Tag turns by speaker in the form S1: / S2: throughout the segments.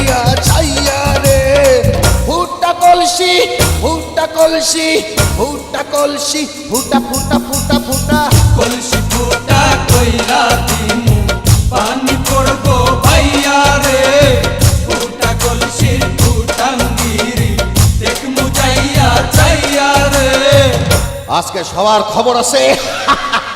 S1: মুচাইয়া ছাইয়া রে। ফুটা কলসি ফুটা কলসি ফুটা কলসি ফুটা ফুটা ফুটা ফুটা।
S2: কলসি ফুটা কইরা দিমু পানি ভাইয়া রে। ফুটা কলসির ফুটাঙ্গিরি দেখ মুজাইয়া চাইয়া রে।
S1: আজকে সবার খবর আছে।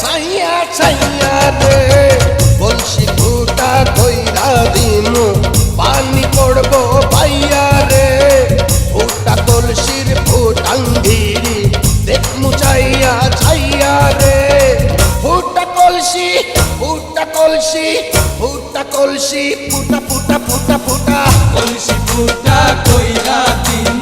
S1: ছাইয়া ছাইয়া রে বলছি ফুটা কইরা দিনু পানি পড়ব ভাইয়া রে। ফুটা কলসির ফুটাঙ্গিরি দেখ মুচাইয়া ছাইয়া রে। ফুটা কলসি ফুটা কলসি ফুটা কলসি, ফুটা ফুটা ফুটা ফুটা,
S2: কলসি ফুটা কইরা দিমু।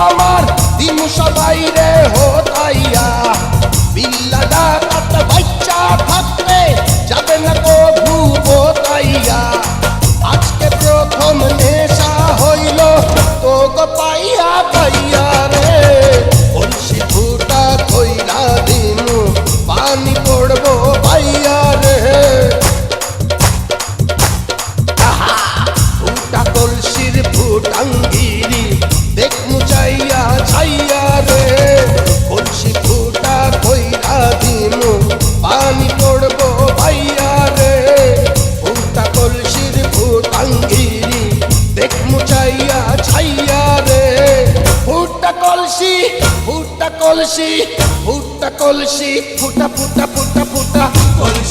S1: আমার। দিন সবাই রে হোতাইয়া কলসি ফুটা কলসি ফুটা ফুটা ফুটা ফুটা কলসি।